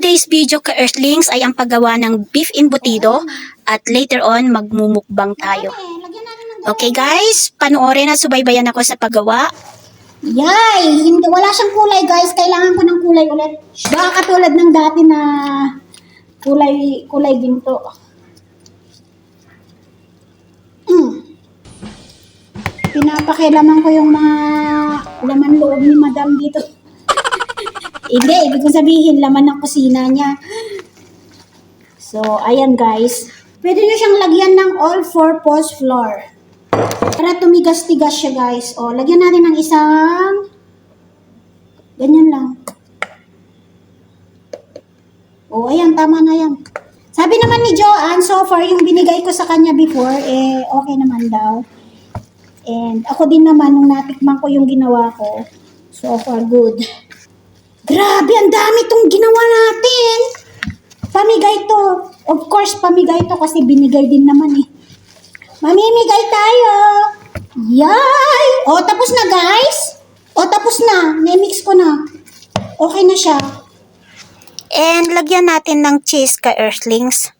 today's video ka Earthlings ay ang paggawa ng beef embutido at later on magmumukbang tayo. Okay guys, panoorin at subaybayan ako sa paggawa. Yay! Hindi, wala siyang kulay, guys. Kailangan ko ng kulay ulit. Baka katulad ng dati na kulay, kulay ginto. Mm. Pinapakilaman ko yung mga laman loob ni madam dito. Hindi, ibig ko sabihin, laman ng kusina niya. So, ayan guys. Pwede nyo siyang lagyan ng all-purpose flour. Para tumigas-tigas siya, guys. O, lagyan natin ng isang... Ganyan lang. O, ayan, tama na yan. Sabi naman ni Joanne, so far, yung binigay ko sa kanya before, eh, okay naman daw. And ako din naman, nung natikman ko yung ginawa ko, so far, good. Grabe, ang dami tong ginawa natin. Pamigay to. Of course, pamigay to kasi binigay din naman eh. Mamimigay tayo. Yay! O, tapos na guys. O, tapos na. Na-mix ko na. Okay na siya. And lagyan natin ng cheese ka Earthlings.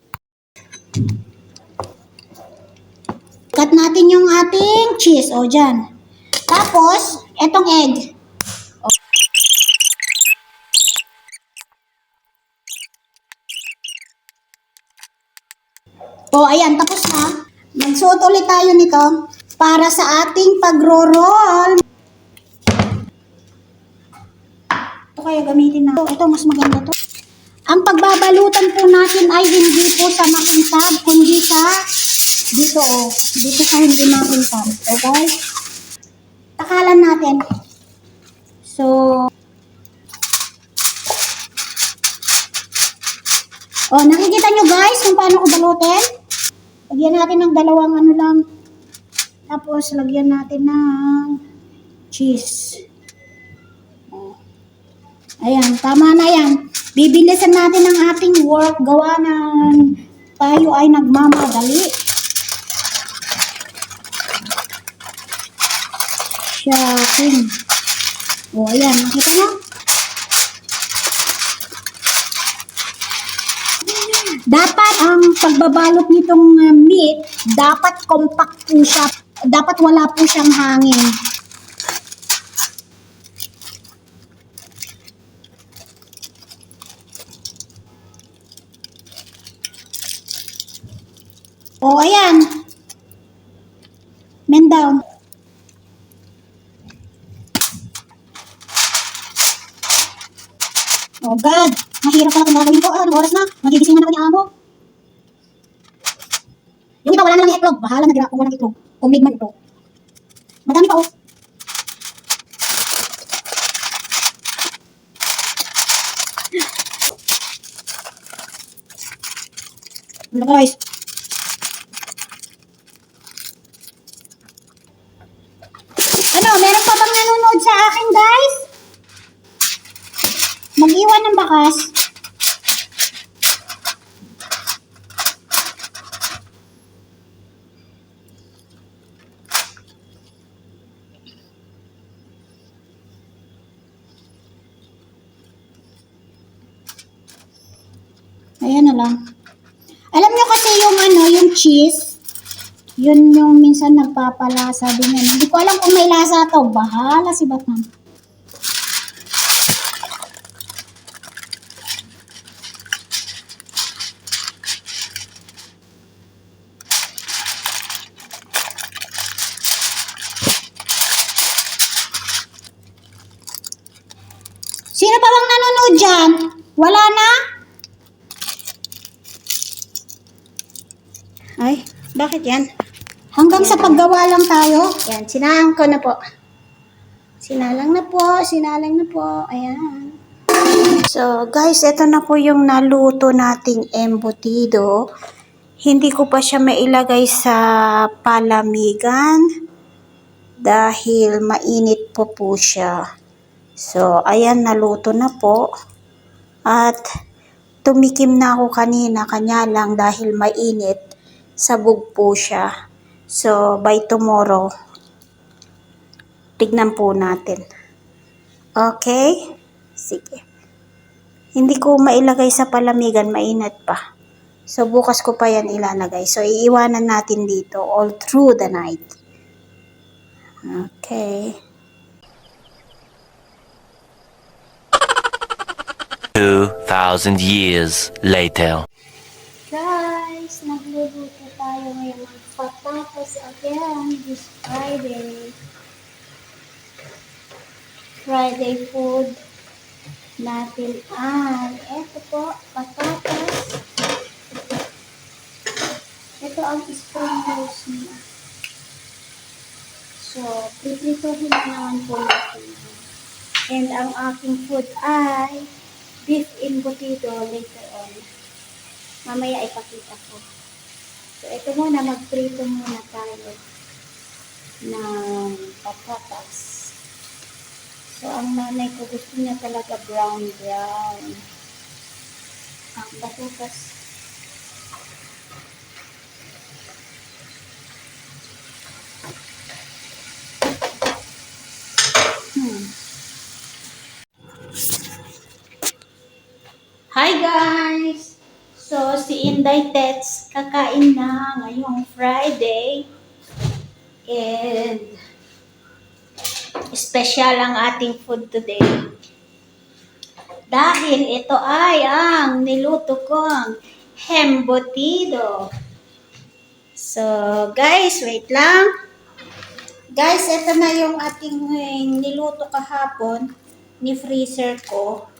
Cut natin yung ating cheese. O, dyan. Tapos, etong egg. O, ayan. Tapos na. Magsuot ulit tayo nito para sa ating pagro-roll. Ito kaya gamitin na. Ito, mas maganda to. Ang pagbabalutan po natin ay hindi po sa makintab, kundi sa dito oh. Dito sa hindi makintab. Okay? Takalan natin. So, Oh, nakikita nyo guys kung paano ko balutin? Lagyan natin ng dalawang ano lang. Tapos, lagyan natin ng cheese. Oh. Ayan, tama na yan. Bibilisan natin ang ating work. Gawa ng tayo ay nagmamadali. Shocking. O, ayan. Nakita mo? Dapat ang pagbabalot nitong uh, meat, dapat compact po siya. Dapat wala po siyang hangin. O, ayan. Men down. Oh God, mahirap pala kung gagawin ko. Ah, anong oras na? Magigising na ako ni Amo. Yung iba, wala na lang itlog. Bahala na kung walang itlog. Kung made man. Madami pa oh. Wala guys. Ano, meron pa bang nanonood sa akin guys? Mag-iwan ng bakas. Ayan na lang. Alam nyo kasi yung ano, yung cheese, yun yung minsan nagpapalasa din yan. Hindi ko alam kung may lasa to. Bahala si Batman. Sino pa bang nanonood dyan? Wala na? Ay, bakit yan? Hanggang sa paggawa lang tayo. Yan, sinalang ko na po. Sinalang na po, sinalang na po. Ayan. So, guys, ito na po yung naluto nating embutido. Hindi ko pa siya mailagay sa palamigan dahil mainit po po siya. So, ayan, naluto na po. At tumikim na ako kanina, kanya lang dahil mainit, sabog po siya. So, by tomorrow, tignan po natin. Okay? Sige. Hindi ko mailagay sa palamigan, mainit pa. So, bukas ko pa yan ilalagay. So, iiwanan natin dito all through the night. Okay. 2,000 years later. Guys, nagluluto tayo ngayon ng patatas again this Friday. Friday food natin ay, eto po, patatas. Ito ang spring rolls niya. So, piprituhin na naman po natin. And ang aking food ay beef embutido later on. Mamaya ipakita ko. So, ito muna, magprito muna tayo ng patatas. So, ang nanay ko gusto niya talaga brown brown. Ang patatas. Hmm. Hi guys! So, si Inday Tets kakain na ngayong Friday. And special ang ating food today. Dahil ito ay ang niluto kong hembotido. So, guys, wait lang. Guys, ito na yung ating eh, niluto kahapon ni freezer ko.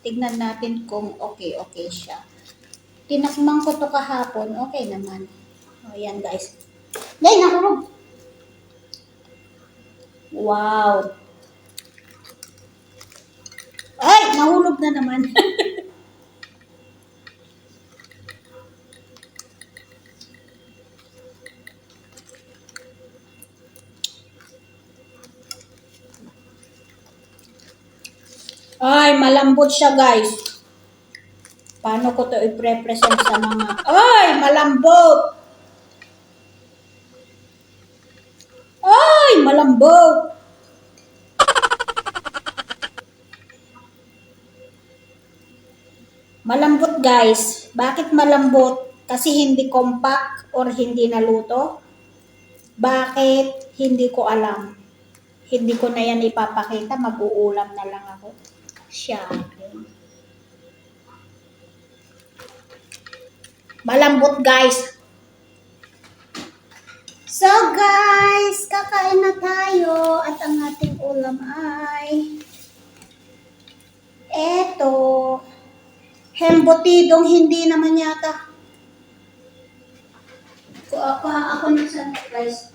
Tignan natin kung okay-okay siya. Tinakman ko to kahapon, okay naman. O, yan guys. Nay, nahulog! Wow! Ay, nahulog na naman. Ay, malambot siya guys. Paano ko to i-represent sa mga... Ay, malambot! Ay, malambot! Malambot guys. Bakit malambot? Kasi hindi compact or hindi naluto? Bakit? Hindi ko alam. Hindi ko na yan ipapakita. Mag-uulam na lang ako. Siyempre. Malambot guys. So guys, kakain na tayo at ang ating ulam ay eto hembotidong hindi naman yata. Kuha kuha ako ng sunrise.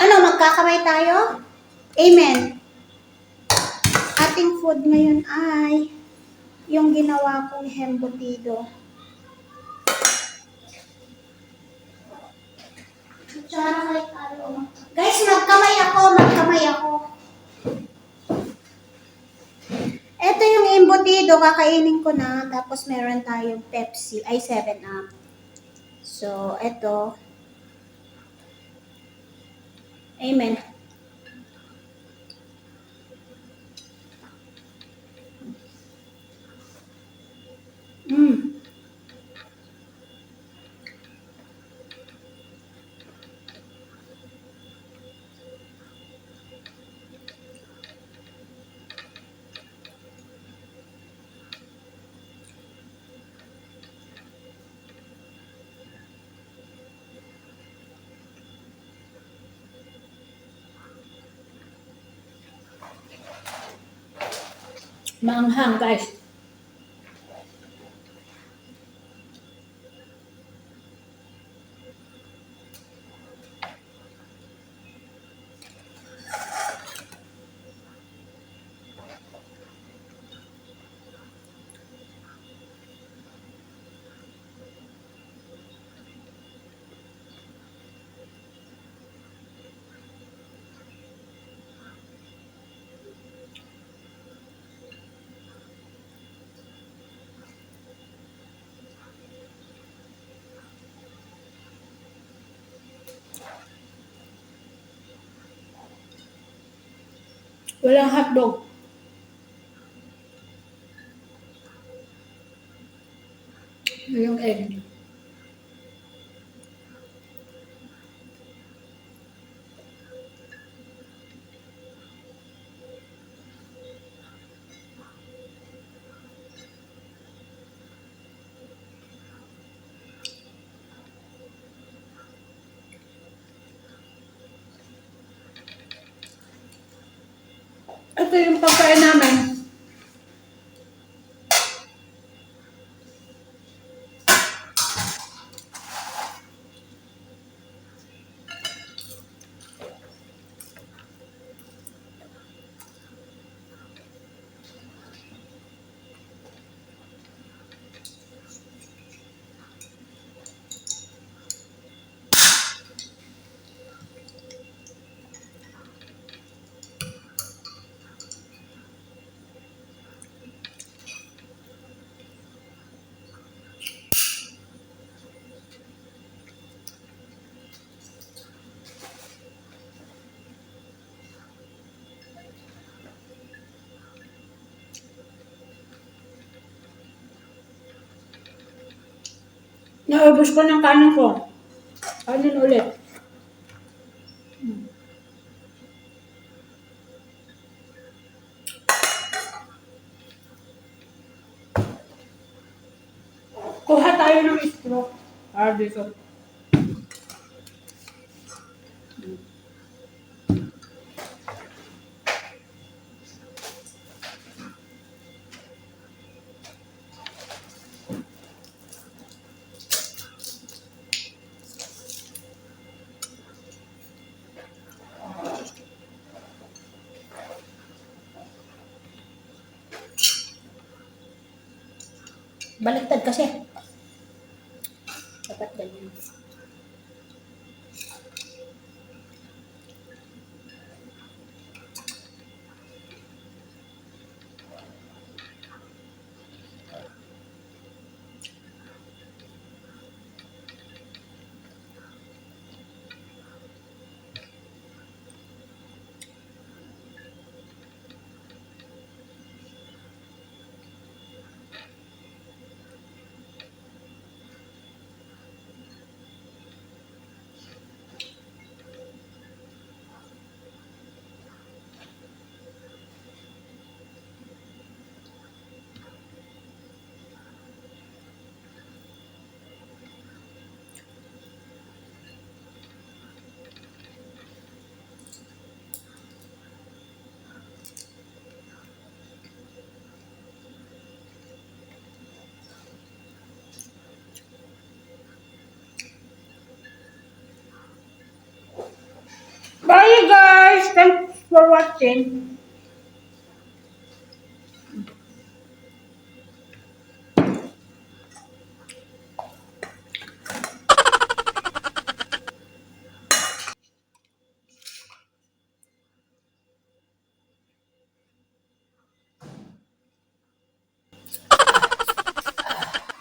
Ano, magkakamay tayo? Amen. Ating food ngayon ay yung ginawa kong hembutido. Guys, magkamay ako, magkamay ako. Ito yung embutido, kakainin ko na. Tapos meron tayong Pepsi, ay 7-Up. So, ito. Amen. Mm. Maanghang, guys. Walang hotdog. Yung egg. Ito yung pagkain namin. Naubos ko ng kanin ko. Kanin ulit. Kuha tayo ng straw. Ah, dito. Baliktad kasi. For watching.